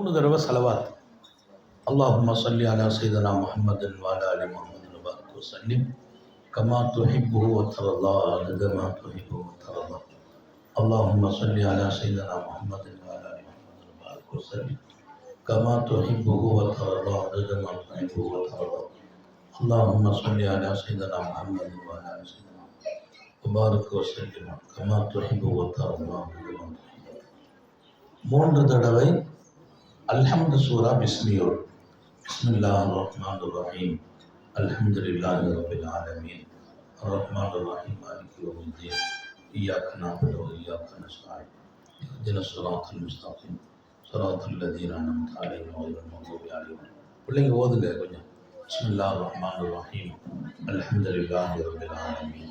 மூணு தடவை செலவாத் அல்லாஹும்ம சொல்லி அலா சைதனா முஹம்மதின் வாலா அலி முஹம்மது பாரக் வசல்லிம் கமா துஹிப்பு வத்தரல்லா அலத மா துஹிப்பு வத்தரல்லா அல்லாஹும்ம சொல்லி அலா சைதனா முஹம்மதின் வாலா அலி முஹம்மது பாரக் வசல்லிம் கமா துஹிப்பு வத்தரல்லா அலத மா துஹிப்பு வத்தரல்லா اللهم صل على سيدنا محمد وعلى ال سيدنا وبارك وسلم كما تحب وترضى كما تحب மூன்று தடவை அல்ஹம்து சூரா பிஸ்மியோர் பிஸ்மில்லாஹ் ரஹ்மான் ரஹீம் அல்ஹம்துலில்லாஹி ரபில் ஆலமீன் الرحمن الرحيم مالك يوم الدين إياك نعبد وإياك نستعين اهدنا الصراط المستقيم صراط الذين أنعمت عليهم غير المغضوب عليهم பிள்ளைங்க ஓதுங்க கொஞ்சம் بسم الله الرحمن الرحيم الحمد لله رب العالمين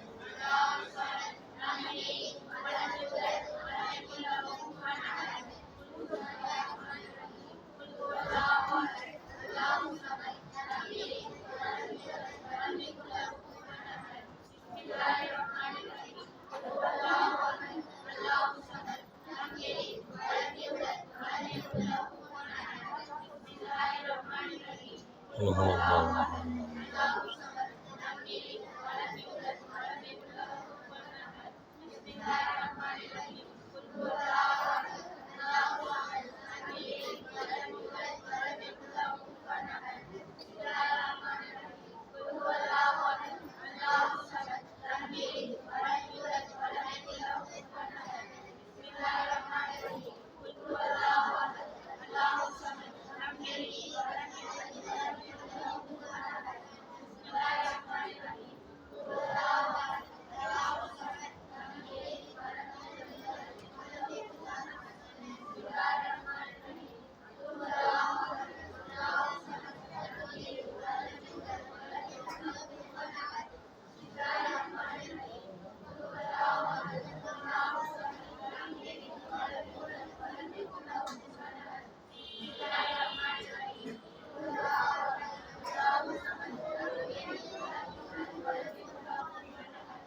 我很好。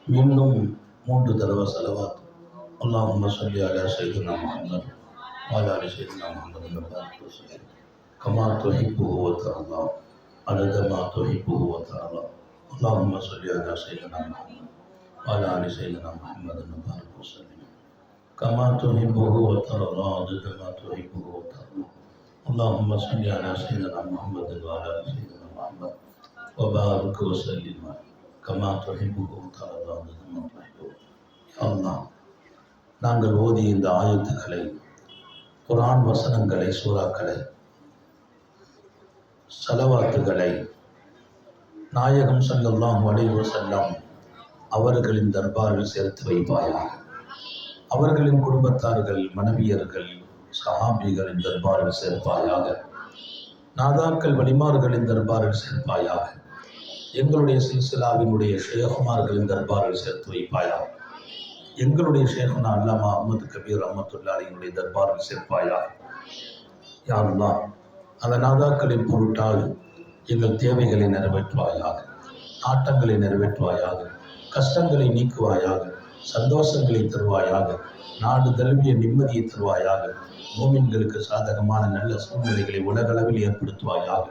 மீண்டும் மூன்று தடவை செலவாத் அல்லாஹும்ம சொல்லி அலா சைதுனா முஹம்மது வாலா அலி சைதுனா முஹம்மது பாரக் வஸல்லம் கமா துஹிப்புஹு வ தர்லா அதத மா துஹிப்புஹு வ தர்லா அல்லாஹும்ம சொல்லி அலா சைதுனா முஹம்மது வாலா அலி சைதுனா முஹம்மது பாரக் வஸல்லம் كما تحبه وترضى عدد ما تحبه وترضى اللهم صل على سيدنا محمد وعلى ال سيدنا محمد وبارك وسلم கமா தொழில்புகு தரதாவது நாங்கள் ஓதிய இந்த ஆயத்துக்களை குரான் வசனங்களை சூறாக்களை சலவாத்துகளை நாயகம் ஸல்லல்லாஹு அலைஹி செல்லம் அவர்களின் தர்பாரில் சேர்த்து வைப்பாயாக. அவர்களின் குடும்பத்தார்கள் மனைவியர்கள் சஹாபிகளின் தர்பாரில் சேர்ப்பாயாக. நாதாக்கள் வலிமார்களின் தர்பாரில் சேர்ப்பாயாக. எங்களுடைய சில்சிலாவினுடைய ஷேகுமார்களின் தர்பாரில் சேர்த்து வைப்பாயா எங்களுடைய ஷேகுனா அல்லாமா அஹமது கபீர் அஹமத்துல்லாலியினுடைய தர்பாரில் சேர்ப்பாயா யாருல்லா அந்த நாதாக்களின் பொருட்டால் எங்கள் தேவைகளை நிறைவேற்றுவாயாக நாட்டங்களை நிறைவேற்றுவாயாக கஷ்டங்களை நீக்குவாயாக சந்தோஷங்களை தருவாயாக நாடு தழுவிய நிம்மதியை தருவாயாக மோமின்களுக்கு சாதகமான நல்ல சூழ்நிலைகளை உலகளவில் ஏற்படுத்துவாயாக.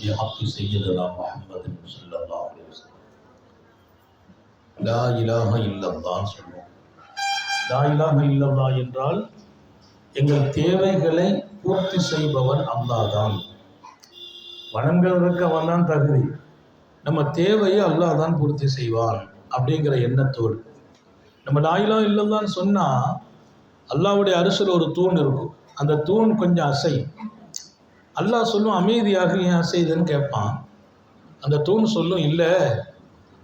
بحق سيدنا محمد صلى الله عليه وسلم லா இலாஹ இல்லல்லான்னு சொல்லுவோம் லா இலாஹ இல்லல்லா என்றால் எங்கள் தேவைகளை பூர்த்தி செய்பவன் அல்லாஹ் தான் வணங்குவதற்கு அவன் தான் தகுதி நம்ம தேவையை அல்லாஹ் தான் பூர்த்தி செய்வான் அப்படிங்கிற எண்ணத்தோடு நம்ம லாயிலா இல்லைன்னு சொன்னால் அல்லாவுடைய அரிசில் ஒரு தூண் இருக்கும் அந்த தூண் கொஞ்சம் அசை அல்லாஹ் சொல்லும் அமைதியாக ஏன் செய்தன்னு கேட்பான். அந்த தூண் சொல்லும் இல்லை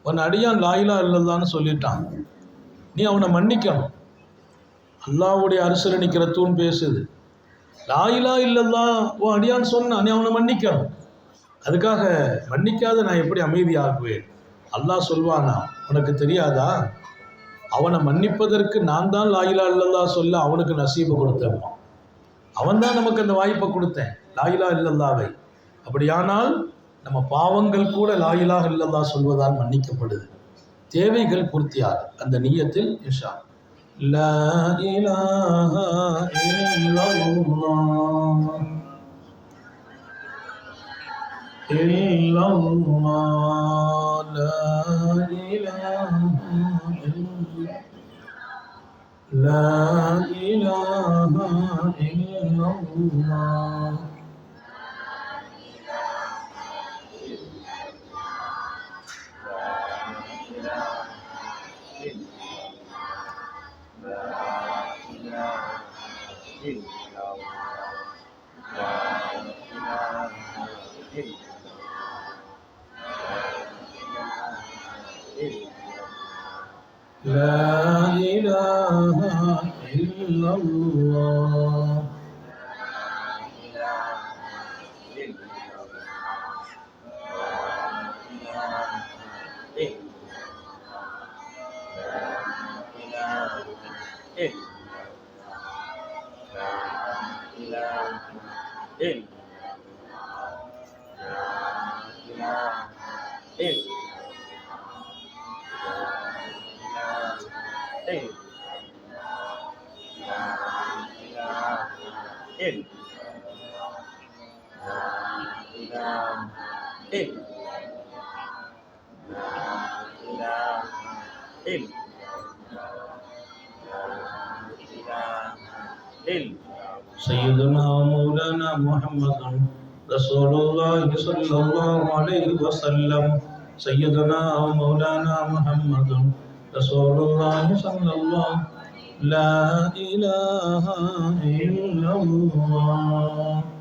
உன் அடியான் லாயிலா இல்லைதான்னு சொல்லிட்டான். நீ அவனை மன்னிக்கணும். அல்லாவுடைய அரசில் நிற்கிற தூண் பேசுது. லாயிலா இல்லல்லா உன் அடியான் சொன்னான் நீ அவனை மன்னிக்கணும். அதுக்காக மன்னிக்காத நான் எப்படி அமைதியாகுவேன் அல்லாஹ் சொல்வானா உனக்கு தெரியாதா? அவனை மன்னிப்பதற்கு நான் தான் லாயிலா இல்லல்லா சொல்ல அவனுக்கு நசீபு கொடுத்தேன் அவன் தான் நமக்கு அந்த வாய்ப்பை கொடுத்தேன். லாயிலா இல்லல்லாவை அப்படியானால் நம்ம பாவங்கள் கூட லாயிலா இல்லல்லா சொல்வதால் மன்னிக்கப்படுது தேவைகள் பூர்த்தியாக அந்த நியத்தில் இன்ஷா லா இலாஹா இல்லல்லாஹ் இல்லல்லாஹ் லா இலாஹா இல்லல்லாஹ் لا إله إلا الله لا إله إلا الله Ei. صلى الله عليه وسلم. سيدنا مولانا محمد رسول الله صلى الله لا إله إلا الله.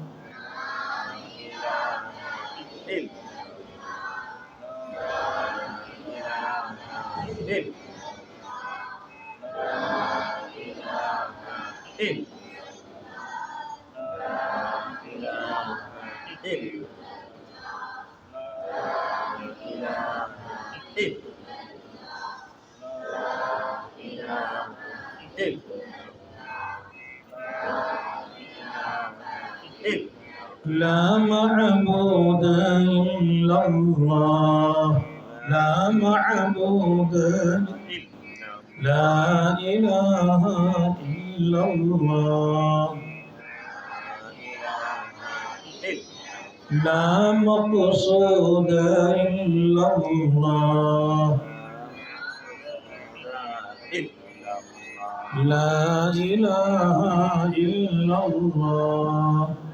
لا معبود إلا الله. لا معبود لا إله إلا الله. لا مقصود إلا الله. لا إله إلا الله.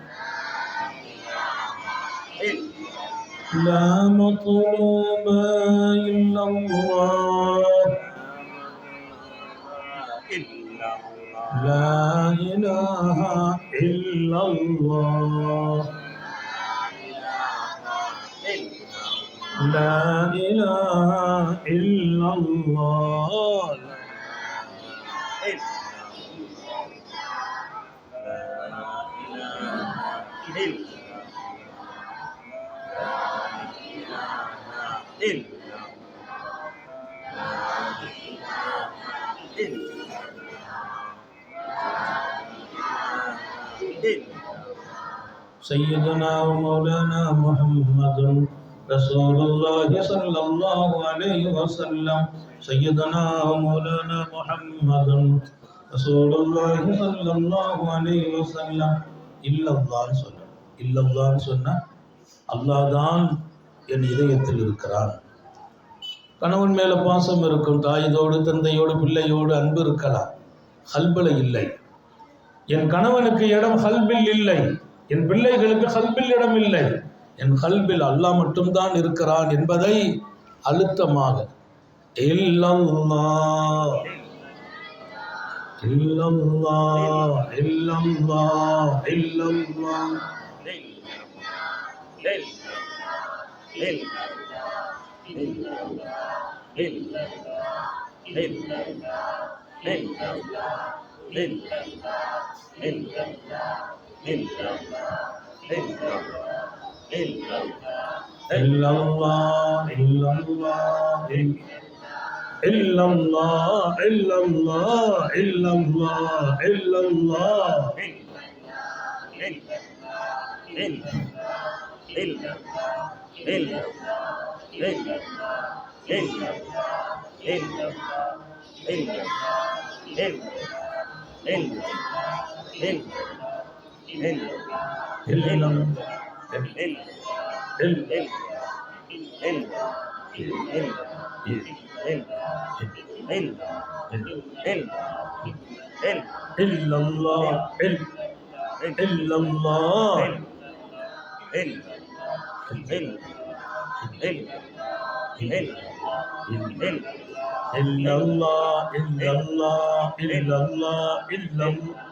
لا مطلوب إلا الله. لا إله إلا الله. لا إله إلا الله. سيدنا ومولانا محمد رسول الله صلى الله عليه وسلم سيدنا ومولانا محمد رسول الله صلى الله عليه وسلم இல்லல்லான்னு சொன்ன இல்லல்லான்னு சொன்ன அல்லாஹ் தான் என் இதயத்தில் இருக்கிறான் கணவன் மேல பாசம் இருக்கும் தாயதோடு தந்தையோடு பிள்ளையோடு அன்பு இருக்கலாம் ஹல்பில் இல்லை என் கணவனுக்கு இடம் ஹல்பில் இல்லை என் பிள்ளைகளுக்கு கல்பில் இடமில்லை. என் கல்பில் அல்லாஹ் மட்டும்தான் இருக்கிறான் என்பதை அழுத்தமாக. இல்லல்லா இல்லம்மா இல்லல்லா இல்லல்லா இல்லல்லா இல்லல்லா إلا الله إلا الله إلا الله إلا الله إلا الله إلا الله إلا الله إلا إلا الله إلا الله إلا الله إلا الله إلا الإل الإل إلا الله إل إلا الله إل إلا الله إلا الله إلا الله إلا الله.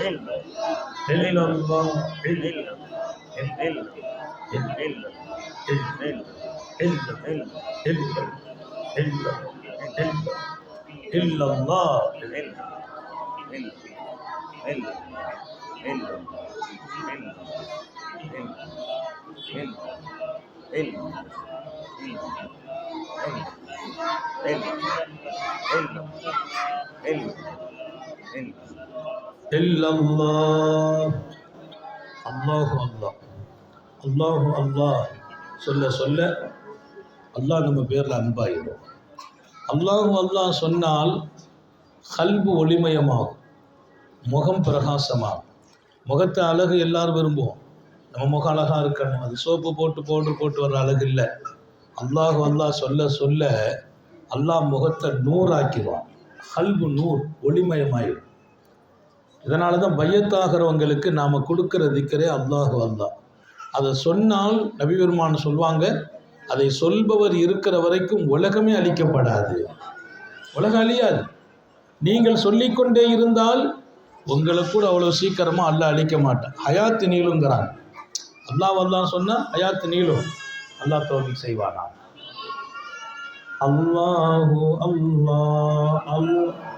الا الله الا ذلنا ذلنا ذلنا ذلنا ذلنا ذلنا ذلنا إلا الله ذلنا ذلنا ذلنا ذلنا ذلنا ذلنا ذلنا ذلنا ذلنا ذلنا ذلنا இல்லம்மா அல்லாஹு அல்லா அல்லாஹு அல்லா சொல்ல சொல்ல அல்லாஹ் நம்ம பேரில் அன்பாயிடும். அல்லாஹு அல்லா சொன்னால் கல்பு ஒளிமயமாகும். முகம் பிரகாசமாகும். முகத்தை அழகு எல்லாரும் விரும்புவோம். நம்ம முகம் அழகாக இருக்கணும். அது சோப்பு போட்டு பவுடர் போட்டு வர்ற அழகு இல்லை. அல்லாஹு அல்லாஹ் சொல்ல சொல்ல அல்லாஹ் முகத்தை நூறாக்கிடுவான். கல்பு நூறு ஒளிமயமாயிடும். இதனால தான் பையத்தாகிறவங்களுக்கு நாம் கொடுக்குற திக்கரே அல்லாஹு அல்லா. அதை சொன்னால் நபி பெருமான் சொல்லுவாங்க அதை சொல்பவர் இருக்கிற வரைக்கும் உலகமே அழிக்கப்படாது. உலகம் அழியாது. நீங்கள் சொல்லிக்கொண்டே இருந்தால் உங்களை கூட அவ்வளோ சீக்கிரமாக அல்லாஹ் அழிக்க மாட்டேன். ஹயாத்து நீளுங்கிறாங்க. அல்லாஹ் அல்லாஹ் சொன்னால் ஹயாத்து நீளும். அல்லாஹ் தோல்வி செய்வானா? அல்லாஹு அல்லாஹ் அல்லாஹ்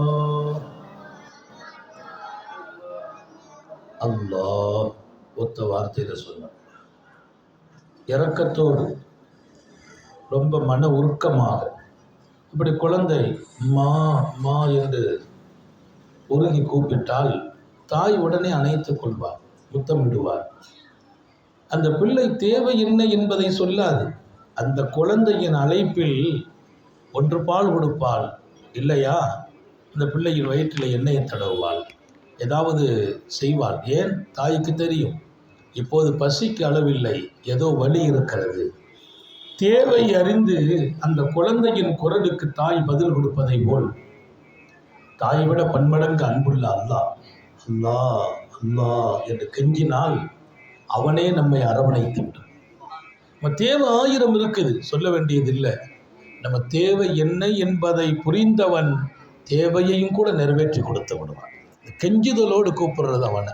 வார்த்தையில் சொன்னார். இறக்கத்தோடு ரொம்ப மன உருக்கமாக இப்படி குழந்தை மா மா என்று உருகி கூப்பிட்டால் தாய் உடனே அணைத்துக் கொள்வார் முத்தமிடுவார். அந்த பிள்ளை தேவை என்ன என்பதை சொல்லாது. அந்த குழந்தையின் அழைப்பில் ஒன்று பால் கொடுப்பாள் இல்லையா? அந்த பிள்ளையின் வயிற்றில் எண்ணெயை தடவுவாள் ஏதாவது செய்வாள். ஏன்? தாய்க்கு தெரியும். இப்போது பசிக்கு அளவில்லை. ஏதோ வலி இருக்கிறது. தேவை அறிந்து அந்த குழந்தையின் குரலுக்கு தாய் பதில் கொடுப்பதை போல். தாயை விட பன்மடங்கு அன்புள்ள அல்லா. அல்லா அல்லா என்று கெஞ்சினால் அவனே நம்மை அரவணைத்து விடும் நம்ம தேவை ஆயிரம் இருக்குது. சொல்ல வேண்டியதில்லை. நம்ம தேவை என்ன என்பதை புரிந்தவன் தேவையையும் கூட நிறைவேற்றி கொடுத்து விடுவான். கெஞ்சுதலோடு கூப்பிடுறது அவனை.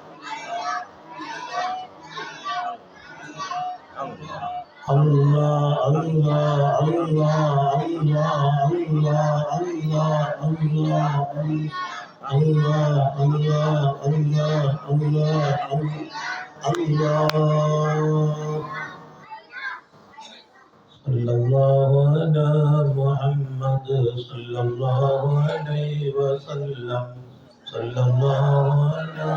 Allah, Allah, Allah, Allah, Allah, Allah, Allah, Allah. Allah, Allah, Allah, Allah, Allah. Sallallahu ala Muhammad, sallallahu alayhi wa sallam, sallallahu ala